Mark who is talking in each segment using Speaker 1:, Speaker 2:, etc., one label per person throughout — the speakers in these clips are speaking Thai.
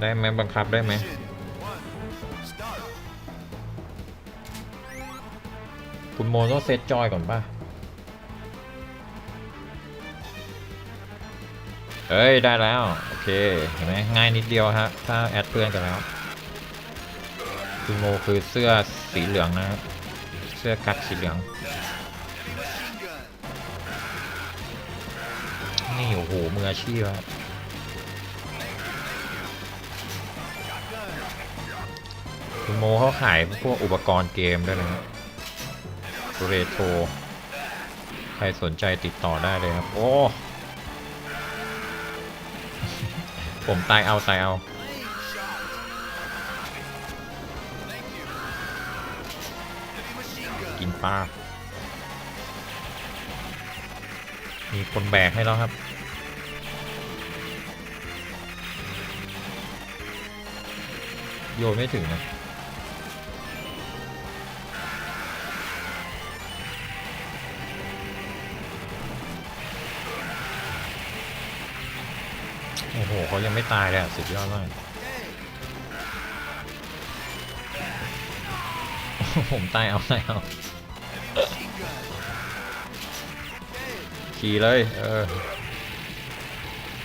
Speaker 1: ได้ไหมบังคับได้ไหมคุณโมต้องเซตจอยก่อนป่ะ เอ้ย ได้แล้ว โอเค เห็นไหมง่ายนิดเดียวฮะ ถ้าแอดเพื่อนกันแล้ว คุณโมคือเสื้อสีเหลืองนะครับเสื้อกั๊กสีเหลือง นี่ โอ้โห มืออาชีพครับ โมเขาขายพวกอุปกรณ์เกมด้วยนะครับเรโทรใครสนใจติดต่อได้เลยครับ โอ้ ผมตายเอาตายเอากินปลา มีคนแบกให้แล้วครับ โยนไม่ถึงนะ เขายังไม่ตายเลยสุดยอดมากผมตายเอาตายเอาขี่เลย เออ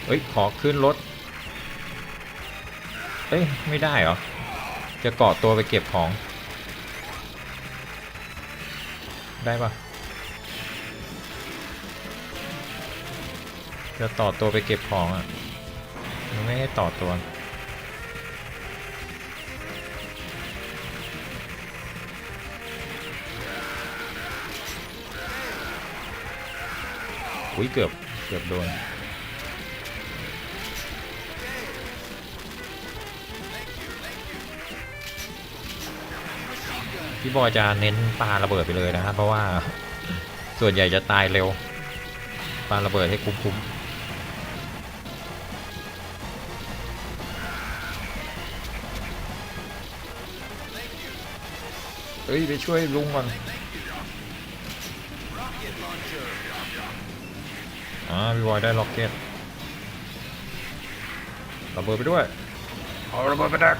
Speaker 1: เฮ้ย ขอขึ้นรถ เอ้ย ไม่ได้เหรอ จะเกาะตัวไปเก็บของ ได้ปะจะต่อตัวไปเก็บของอะ ไม่ให้ต่อตัว อุ้ยเกือบ เกือบโดน พี่บอยจะเน้นปาระเบิดไปเลยนะครับ เพราะว่าส่วนใหญ่จะตายเร็ว ปาระเบิดให้คุ้มๆ ฮ้ย ไปช่วยลุงก่อนอ่าพี่บอยได้ล็อกเก็ตระเบิดไปด้วยเอาระเบิดไปดัก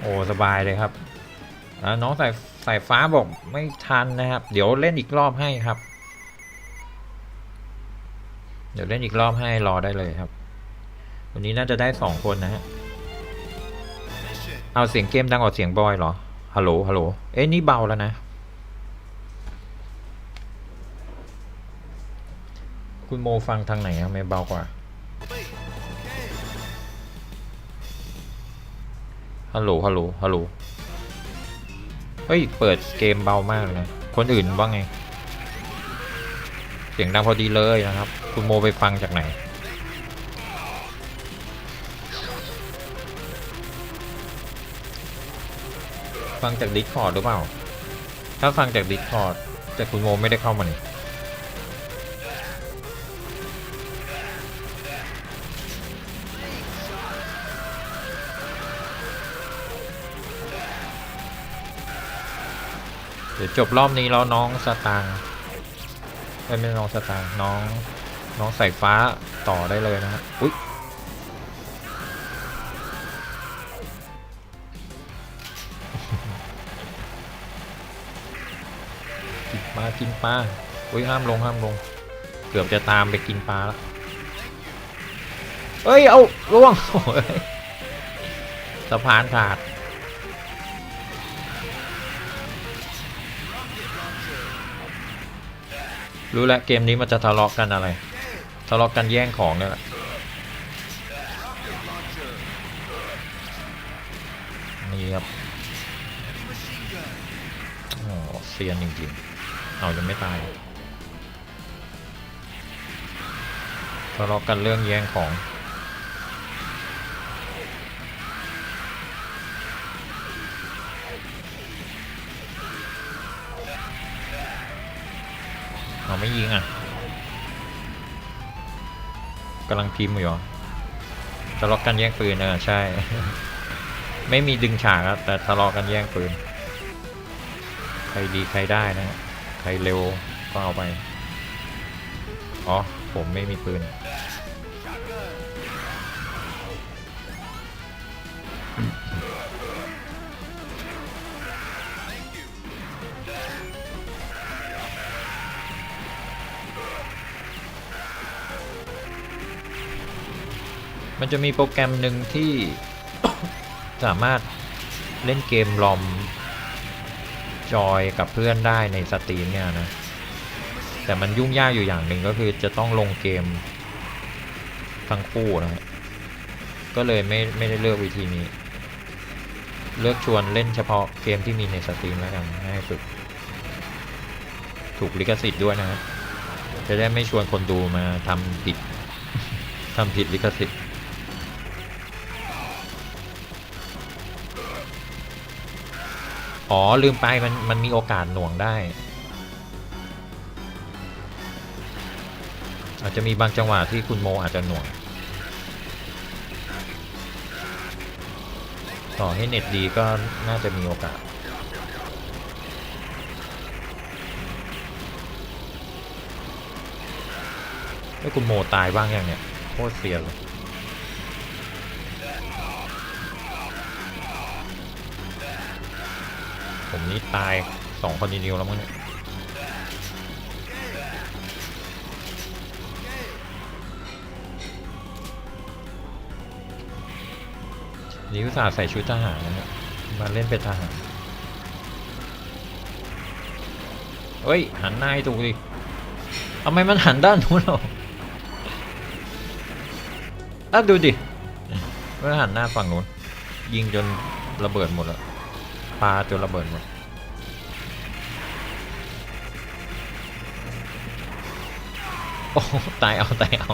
Speaker 1: โอ้สบายเลยครับอ่าน้องสายสายฟ้าบอกไม่ทันนะครับ เดี๋ยวเล่นอีกรอบให้ครับ เดี๋ยวเล่นอีกรอบให้รอได้เลยครับ วันนี้น่าจะได้สองคนนะฮะ เอาเสียงเกมดังกว่าเสียงบอยเหรอ ฮัลโหล ฮัลโหล เอ้ยนี่เบาแล้วนะ คุณโมฟังทางไหนอะไม่เบากว่า ฮัลโหล ฮัลโหล ฮัลโหล เฮ้ย เปิดเกมเบามากเลยนะ คนอื่นว่าไง เสียงดังพอดีเลยนะครับ คุณโมไปฟังจากไหน ฟังจากดิสคอร์ดหรือเปล่า ถ้าฟังจากดิสคอร์ดแต่คุณโมไม่ได้เข้ามานี่เดี๋ยวจบรอบนี้แล้วน้องสตางค์ไม่ใช่น้องสตางค์น้องน้องสายฟ้าต่อได้เลยนะฮะอุ๊ย กินปลาอุ้ยห้ามลงห้ามลง เกือบจะตามไปกินปลาแล้วเอ้ย เอาล่วงสะพานขาด รู้แล้วเกมนี้มันจะทะเลาะกันอะไร ทะเลาะกันแย่งของเนี่ยแหละนี่ครับโอ้เซียนจริงๆ เอายังไม่ตายทะเลาะกันเรื่องแย่งของ เอาไม่ยิงอะกำลังพิมพ์อยู่หรอทะเลาะกันแย่งปืนเออใช่ ไม่มีดึงฉากอะแต่ทะเลาะกันแย่งปืน ใครดีใครได้นะฮะ ใครเร็วก็เอาไป อ๋อ ผมไม่มีปืน มันจะมีโปรแกรมหนึ่งที่สามารถเล่นเกมลอม จอยกับเพื่อนได้ในสตรีมเนี่ยนะ แต่มันยุ่งยากอยู่อย่างหนึ่งก็คือจะต้องลงเกมทั้งคู่นะ ก็เลยไม่ไม่ได้เลือกวิธีนี้ เลือกชวนเล่นเฉพาะเกมที่มีในสตรีมแล้วกันง่ายสุด ถูกลิขสิทธิ์ด้วยนะครับจะได้ไม่ชวนคนดูมาทำผิดทำผิดลิขสิทธิ์ อ๋อ ลืมไปมันมันมีโอกาสหน่วงได้ อาจจะมีบางจังหวะที่คุณโมอาจจะหน่วง ต่อให้เน็ตดีก็น่าจะมีโอกาสแล้วคุณโมตายบ้างยังเนี่ยโคตรเสียเลย ผมนี่ตายสองคนนิวแล้วมั้งเนี่ยนี่อุตส่าห์ใส่ชุดทหารนะเนี่ยมาเล่นเป็นทหาร เฮ้ย หันหน้าให้ถูกดิทำไมมันหันด้านนู้นหรออะดูดิมันหันหน้าฝั่งนู้น ยิงจนระเบิดหมดแล้ว ปาจนระเบิดหมดโอ้โหตายเอาตายเอา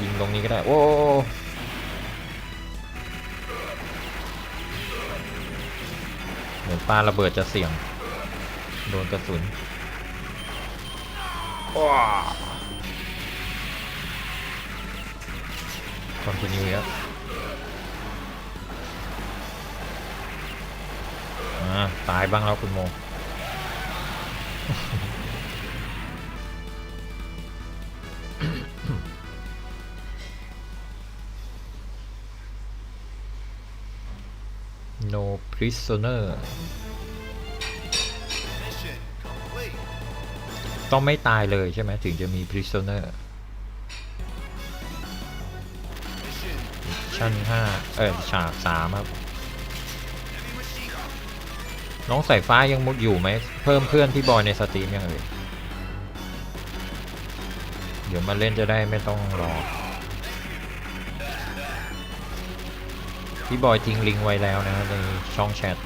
Speaker 1: ยิงตรงนี้ก็ได้ โอ้เหมือนปลาระเบิดจะเสี่ยง โดนกระสุนคอนติเนียครับ ตายบ้างแล้วคุณโม no prisoner ต้องไม่ตายเลยใช่ไหมถึงจะมี prisoner ชั้น5เออฉาก3ครับ น้องสายฟ้ายังมุดอยู่ไหม เพิ่มเพื่อนพี่บอยในสตรีมยังเอ่ยเดี๋ยวมาเล่นจะได้ไม่ต้องรอ พี่บอยทิ้งลิงก์ไว้แล้วนะครับในช่องแชท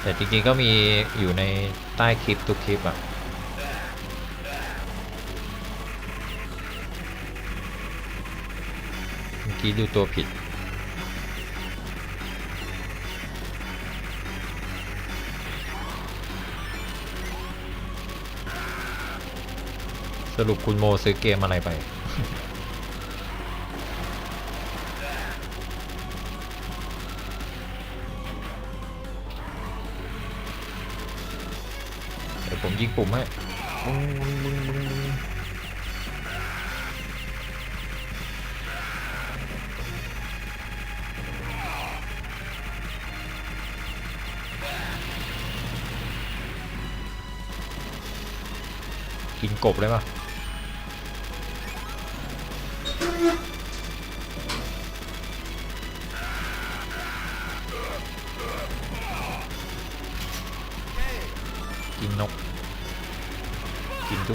Speaker 1: แต่จริงๆก็มีอยู่ในใต้คลิปทุกคลิปอะเมื่อกี้ดูตัวผิด สรุปคุณโมซื้อเกมอะไรไป เดี๋ยวผมยิงปุ่มให้บึ้งบึ้งบึ้งบึ้งกินกบเลยป่ะ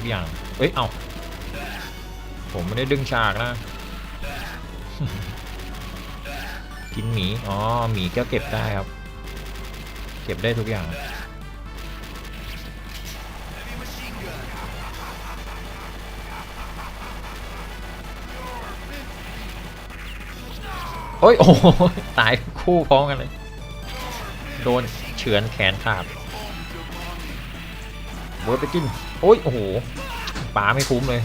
Speaker 1: ทุกอย่าง เอ้ย เอาผมไม่ได้ดึงฉากนะ กินหมี อ๋อ หมีก็เก็บได้ครับ เก็บได้ทุกอย่าง
Speaker 2: Heavy machine gun.
Speaker 1: โอ้ย โอ้โหตายคู่พร้อมกันเลย โดนเฉือนแขนขาดเวิร์ดไปกิน โอ้ย โอ้โหป๋าไม่คุ้มเลย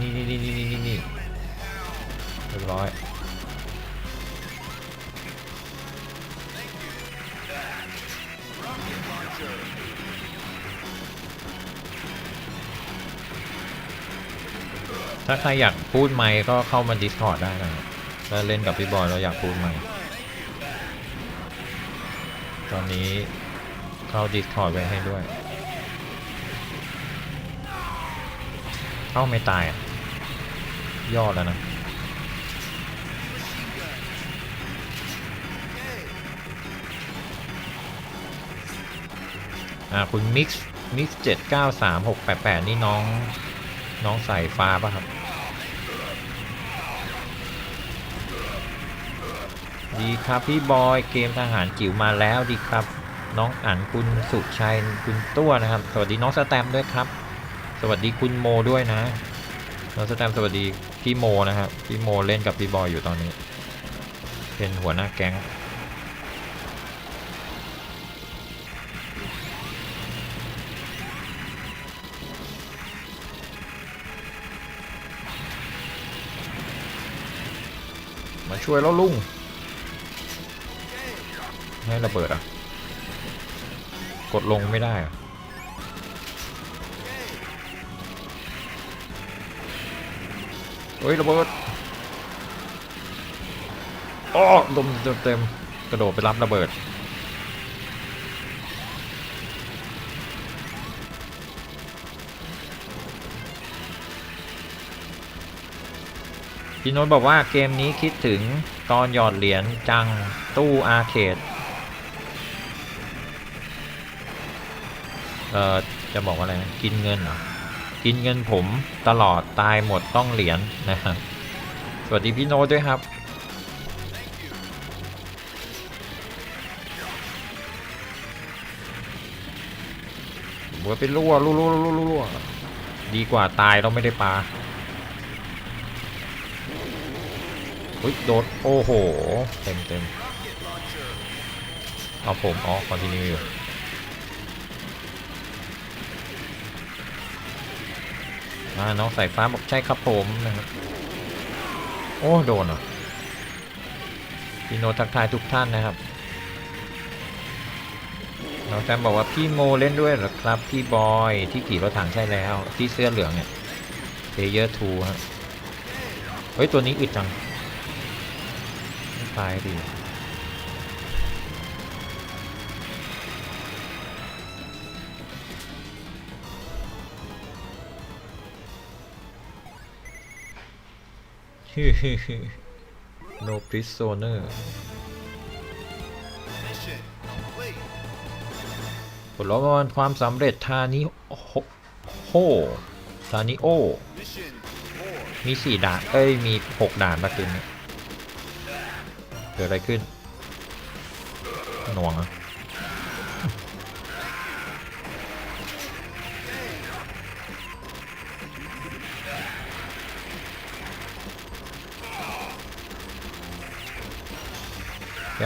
Speaker 1: นี่นี่นี่นี่นี่นี่นี่เรียบร้อย ถ้าใครอยากพูดไม่ก็เข้ามา Discord ได้นะคถ้าเล่นกับพี่บอยเราอยากพูดไม่ตอนนี้ เข้า Discord ไว้ให้ด้วย เข้าไม่ตายอะ ยอดแล้วนะ อ่า คุณมิกซ์มิกซ์เจ็ดเก้าสามหกแปดแปดนี่น้อง น้องสายฟ้าป่ะครับ ดีครับพี่บอย เกมทหารจิ๋วมาแล้วดีครับ น้องอั๋นคุณสุชัยคุณตัวนะครับ สวัสดีน้องสแตมด้วยครับ สวัสดีคุณโมด้วยนะ น้องสแตมสวัสดีพี่โมนะครับ พี่โมเล่นกับพี่บอยอยู่ตอนนี้ เป็นหัวหน้าแก๊งมาช่วยแล้วลุงให้ระเบิดอะ กดลงไม่ได้อะเฮ้ยระเบิดอ้อลมเต็มเต็มๆกระโดดไปรับระเบิด พี่โน้ตบอกว่าเกมนี้คิดถึงตอนหยอดเหรียญจังตู้อาร์เคด เอ่อจะบอกว่าอะไรนะกินเงินเหรอกินเงินผมตลอดตายหมดต้องเหรียญนะครับสวัสดีพี่โน้ตด้วยครับบัวไปรั่วรั่วรั่วรั่วรั่วดีกว่าตายเราไม่ได้ปลาเฮ้ยโดดโอ้โห เต็มเต็มเอาผมอ๋อคอนติเนียอยู่ อ่าน้องสายฟ้าบอกใช่ครับผมนะครับ โอ้โดนเหรอะพี่โนทักทายทุกท่านนะครับ น้องแซมบอกว่าพี่โมเล่นด้วยเหรอครับ พี่บอยที่ขี่รถถังใช่แล้วที่เสื้อเหลืองเนี่ยเพเยอร์ทูฮะเฮ้ย ตัวนี้อึดจังตายดี no prisoner
Speaker 2: Mission complete.
Speaker 1: ผลรางวัลความสำเร็จทานิโฮโฮทานิโอ
Speaker 2: Mission four.
Speaker 1: มีสี่ด่าน เอ้ย มีหกด่านปะเกมนี้เกิดอะไรขึ้น หน่วงอะ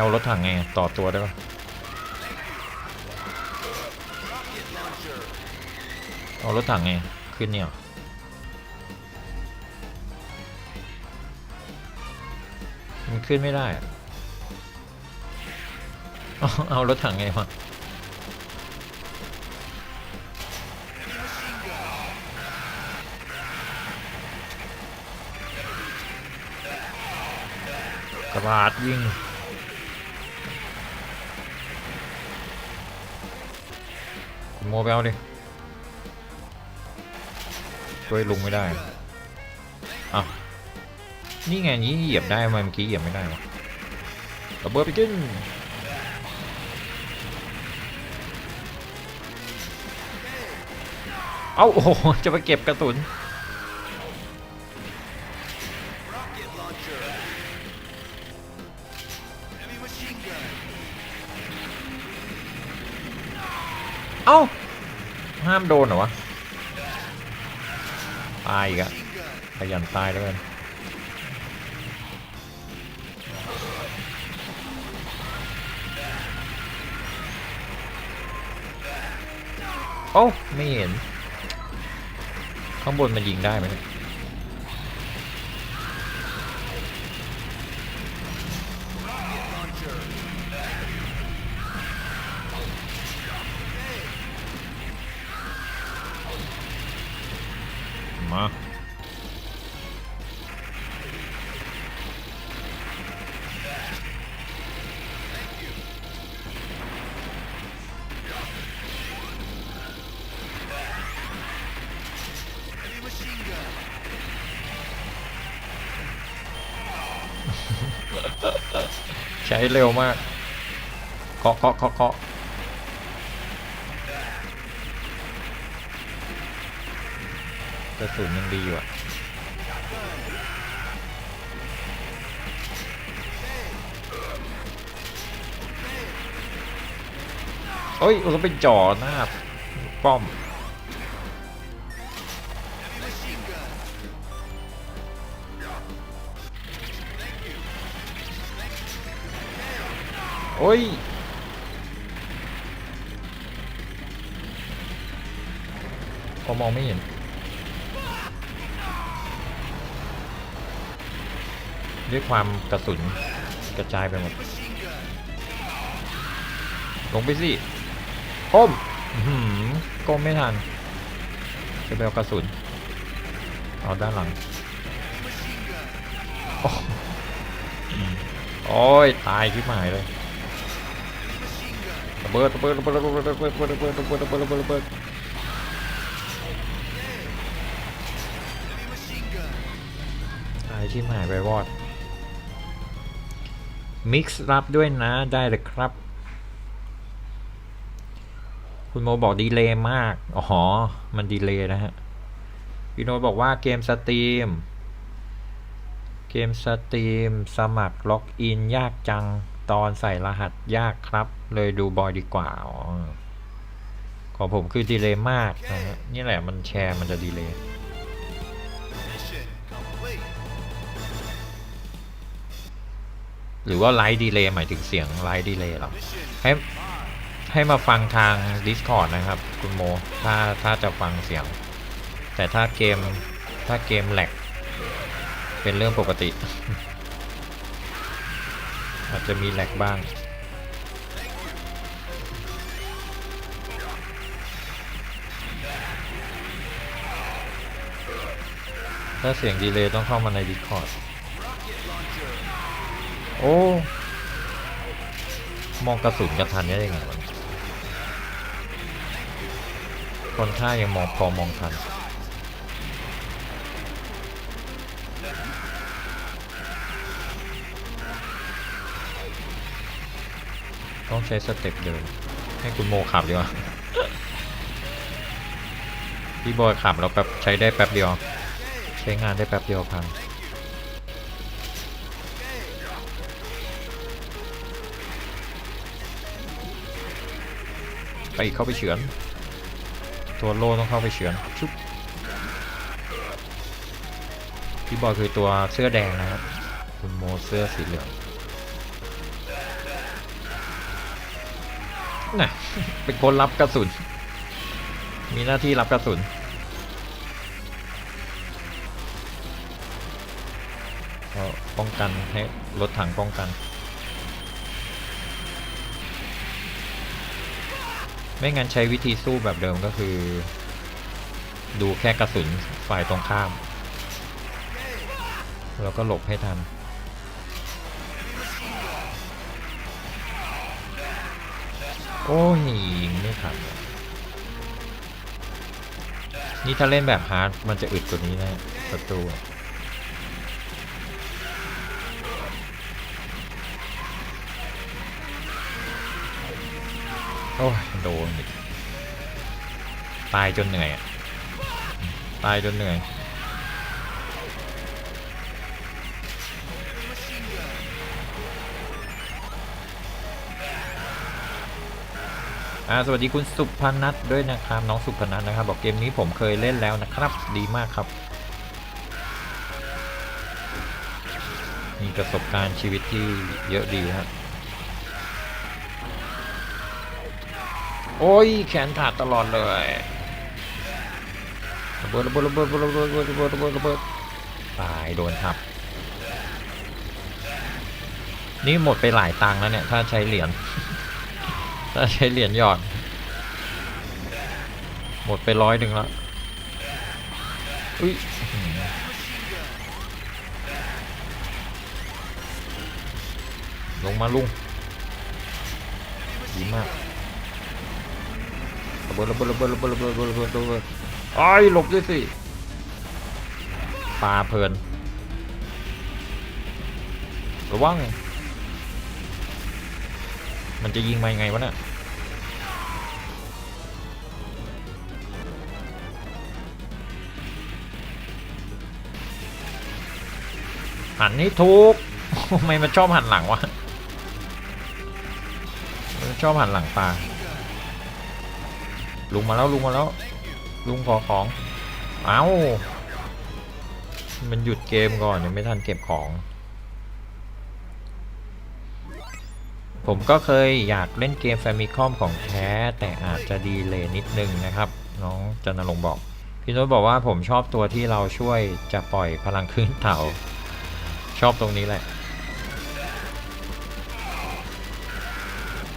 Speaker 1: เอารถถังไงต่อตัวได้ปะเอารถถังไง ขึ้นเนี่ยมันขึ้นไม่ได้เอารถถังไงวะกระบาดยิง มไปเอาดิช่วยลุงไม่ได้อะนี่ไงนี้เหยียบได้ทำไมเมื่อกี้เหยียบไม่ได้วะระเบิดไปกินเอ้าโอ้โหจะไปเก็บกระสุนเอ้า ห้ามโดนเหรอวะ ตายอีกอะขยันตายแล้วกันโอ้ ไม่เห็น ข้างบนมันยิงได้ไหมเนี่ย ใช้เร็วมากเคาะเคาะเคาะเคาะกระสุนยังดีอยู่อะโอ้ยเราไปจ่อหน้าป้อม โอ้ยก็มองไม่เห็น ด้วยความกระสุนกระจายไปหมด ลงไปสิก้มหือก้มไม่ทันจะไปเอากระสุน เอาด้านหลัง โอ้ย ตายชิบหายเลย ระเบิดระเบิดระเบิดระเบิดระเบิดระเบิดระเบิดระเบิดระเบิดระเบิดระเบิด
Speaker 2: Enemy machine gun.
Speaker 1: ตายชิบหายไปวอดมิกซ์รับด้วยนะได้เลยครับ คุณโมบอกดีเลย์มาก อ๋อ มันดีเลย์นะฮะพี่โนบอกว่าเกมสตรีม เกมสตรีม สมัครล็อกอินยากจัง ตอนใส่รหัสยากครับ เลยดูบอยดีกว่าอ๋อของผมคือดีเลย์มากนะฮะนี่แหละมันแชร์มันจะดีเลย์หรือว่าไลท์ดีเลย์หมายถึงเสียงไลท์ดีเลย์หรอให้ให้มาฟังทาง Discord นะครับ คุณโม ถ้าถ้าจะฟังเสียง แต่ถ้าเกมถ้าเกมแหลกเป็นเรื่องปกติ อาจจะมีแหลกบ้าง ถ้าเสียงดีเลย์ต้องเข้ามาใน Discord โอ้ มองกระสุนกระทันได้ยังไงวะคนท่ายังมองพอมองทัน ต้องใช้สเต็ปเดินให้คุณโมขับดีกว่าพี่บอยขับแล้วแป๊บใช้ได้แป๊บเดียว ใช้งานได้แป๊บเดียวพังไปเข้าไปเฉือน ตัวโลต้องเข้าไปเฉือนชุบพี่บอยคือตัวเสื้อแดงนะครับ คุณโมเสื้อสีเหลือง นะเป็นคนรับกระสุน มีหน้าที่รับกระสุน ป้องกันให้รถถังป้องกัน ไม่งั้นใช้วิธีสู้แบบเดิมก็คือ ดูแค่กระสุนฝ่ายตรงข้าม แล้วก็หลบให้ทัน โอ้ยยิงไม่ทันนี่ถ้าเล่นแบบฮาร์ดมันจะอึดกว่านี้นะศัตรูอะโอ้ยโดนตายจนเหนื่อยตายจนเหนื่อย อ่าสวัสดีคุณสุพนัทด้วยนะครับน้องสุพนัทนะครับบอกเกมนี้ผมเคยเล่นแล้วนะครับ ดีมากครับ มีประสบการณ์ชีวิตที่เยอะดีครับโอ้ยแขนขาดตลอดเลยระเบิดระเบิดระเบิดระเบิดระเบิดระเบิดระเบิดระเบิดตายโดนทับ นี่หมดไปหลายตังค์แล้วเนี่ย ถ้าใช้เหรียญ ถ้าใช้เหรียญหย่อดหมดไปร้อยหนึ่งแล้ว อุ้ยลงมาลุงดีมากระเบิดระเบิดระเบิดระเบิดระเบิดระเบิดระเบิดระเบิดไอ้หลบด้วยสิปลาเพลิน ระวังมันจะยิงมายังไงวะเนี่ย หันให้ถูกทำไมมันชอบหันหลังวะมันชอบหันหลังปลาลุงมาแล้วลุงมาแล้วลุงขอของเอ้ามันหยุดเกมก่อนยังไม่ทันเก็บของ ผมก็เคยอยากเล่นเกม f a m i c o m ของแท้ แต่อาจจะดีเลยนิดนึงนะครับ น้องจันนรงบอก พี่โน้ตบอกว่าผมชอบตัวที่เราช่วยจะปล่อยพลังขึ้นเต่า ชอบตรงนี้แหละ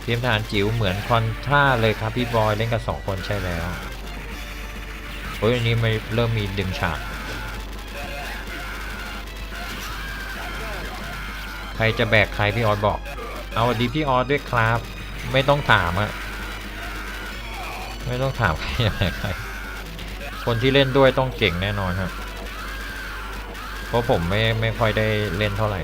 Speaker 1: เทียมทหารจิ๋วเหมือนคอนท่าเลยครับพี่บอยเล่นกับสองคนใช่แล้วโอ้ยอันนี้ไม่เริ่มมีดึงฉาก ใครจะแบกใครพี่ออสบอก เอาดีพี่ออสด้วยครับ ไม่ต้องถามอะไม่ต้องถามใครจะแบกใคร คนที่เล่นด้วยต้องเก่งแน่นอนครับ เพราะผมไม่ไม่ค่อยได้เล่นเท่าไหร่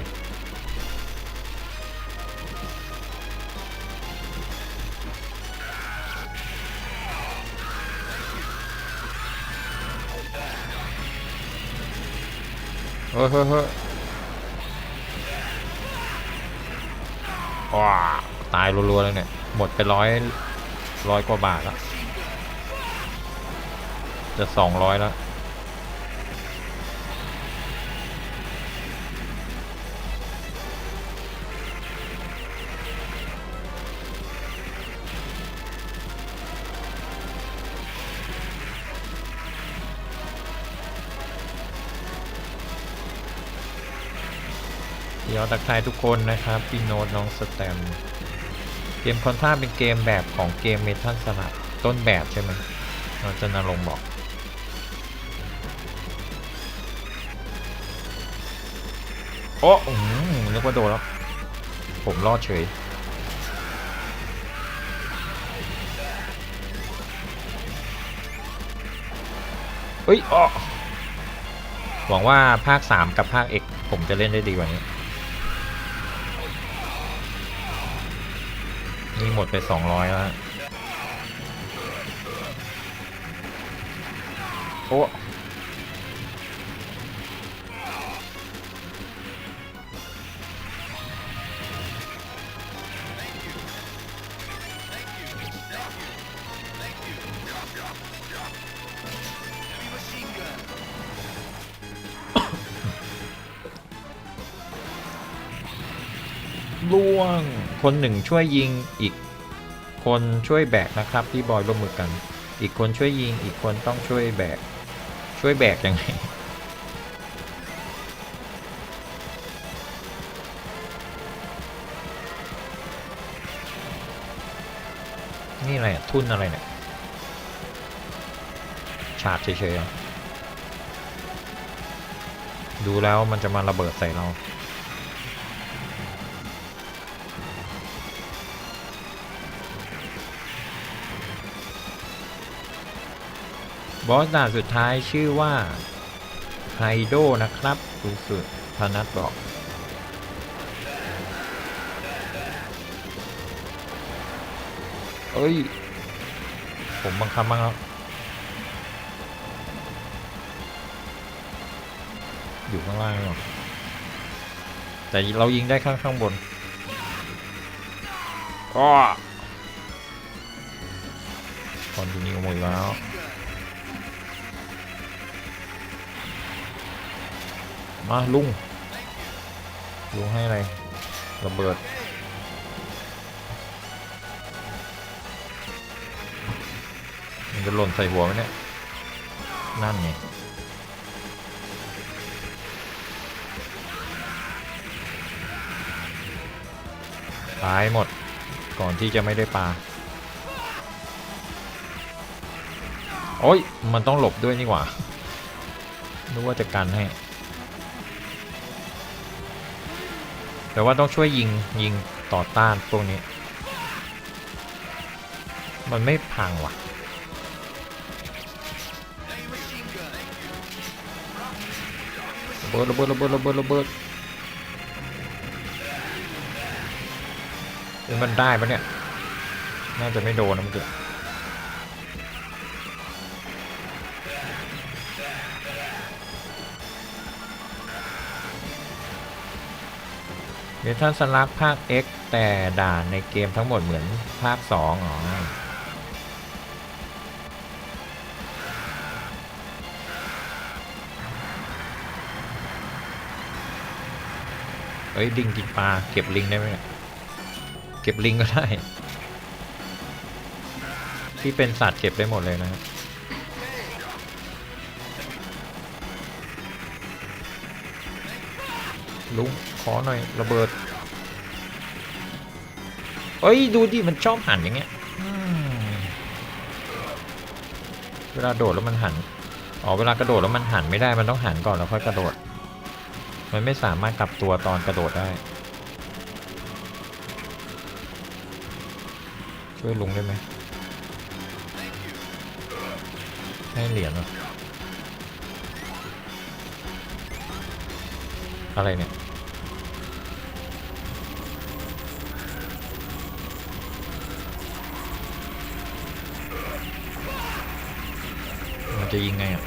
Speaker 1: เฮ้ยเฮ้ยเฮ้ยว้าตายรัวๆเลยเนี่ย หมดไปร้อยร้อยกว่าบาทแล้ว จะสองร้อยแล้ว เดี๋ยวตักทายทุกคนนะครับ พี่โน้ตน้องสแตมเกมคอนท่าเป็นเกมแบบของเกมเมทัลสลับต้นแบบใช่ไหมเราจะนรงบอก โอ้อืมนึกว่าโดนแล้ว ผมรอดเฉยเฮ้ยอ้อหวังว่าภาค 3 กับภาค X ผมจะเล่นได้ดีกว่านี้ หมดไป 200 แล้ว โอ้ คนหนึ่งช่วยยิงอีกคนช่วยแบกนะครับพี่บอยร่วมมือกัน อีกคนช่วยยิงอีกคนต้องช่วยแบก ช่วยแบกยังไงนี่อะไรอะทุ่นอะไรเนี่ยฉาบเฉยๆดูแล้วมันจะมาระเบิดใส่เรา บอสด่านสุดท้ายชื่อว่าไฮโดนะครับคุณสุดพนัทบอกเอ้ย ผมบังคับบ้างแล้ว อยู่ข้างล่างหรอแต่เรายิงได้ข้างข้างบนก็คอนติเนียหมดแล้ว มาลุง ลุงให้อะไรระเบิด มันจะหล่นใส่หัวไหมเนี่ย นั่นไงตายหมดก่อนที่จะไม่ได้ปลา โอ้ย มันต้องหลบด้วยนี่หว่านึกว่าจะกันให้ แต่ว่าต้องช่วยยิงยิงต่อต้านพวกนี้ มันไม่พังว่ะ ระเบิดระเบิดระเบิดระเบิดระเบิดมันได้ปะเนี่ย น่าจะไม่โดนนะมึงอกี้ เมทัลสลักภาค X แต่ด่านในเกมทั้งหมดเหมือนภาค 2อ๋อเอ้ยลิงกินปลาเก็บลิงได้ไหมเนี่ยเก็บลิงก็ได้ ที่เป็นสัตว์เก็บได้หมดเลยนะครับลุง ขอหน่อยระเบิดเอ้ยดูดิมันชอบหันอย่างเงี้ยเวลาโดดแล้วมันหันอ๋อเวลากระโดดแล้วมันหันไม่ได้มันต้องหันก่อนแล้วค่อยกระโดด มันไม่สามารถกลับตัวตอนกระโดดได้ ช่วยลุงได้ไหมให้เหรียญเหรออะไรเนี่ย จะยิงไงอะ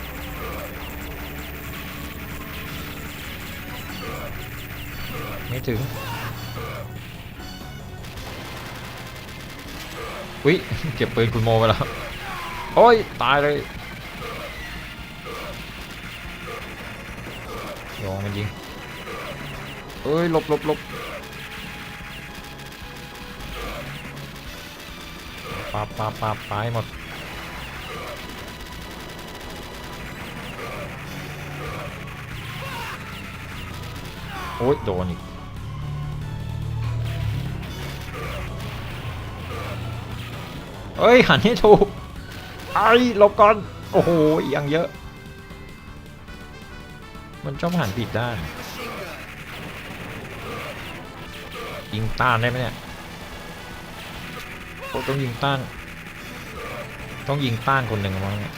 Speaker 1: ไม่ถึงอุ้ยเก็บปืนคุณโมไปแล้ว โอ้ย ตายเลยโยงมันยิงเอ้ยหลบหลบหลบปาปาปาปาให้หมด โอ้ยโดนอีกเอ้ย หันให้ถูกไอ้ลบก่อน โอ้โหยังเยอะ มันชอบหันผิดด้านยิงต้านได้ไหมเนี่ยต้องยิงต้าน ต้องยิงต้านคนหนึ่งมั้งเนี่ย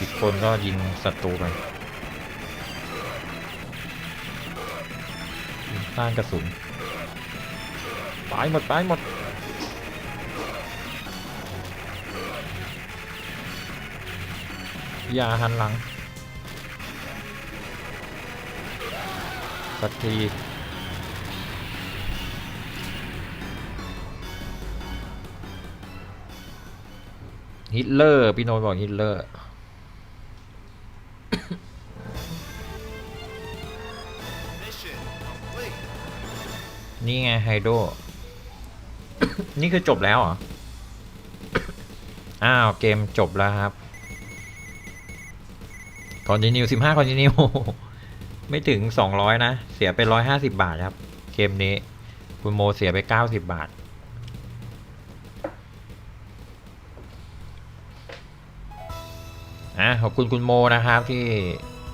Speaker 1: อีกคนก็ยิงศัตรูไป ต้านกระสุนตายหมดตายหมดอย่าหันหลังสักทีฮิตเลอร์พี่โนนบอกฮิตเลอร์ นี่ไงไฮโด นี่คือจบแล้วเหรอ อ้าว เกมจบแล้วครับคอนติเนียสิบห้าคอนติเนียไม่ถึงสองร้อยนะ เสียไปร้อยห้าสิบาทครับ เกมนี้ คุณโมเสียไปเก้าสิบบาท อะขอบคุณคุณโมนะครับที่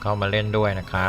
Speaker 1: เข้ามาเล่นด้วยนะครับ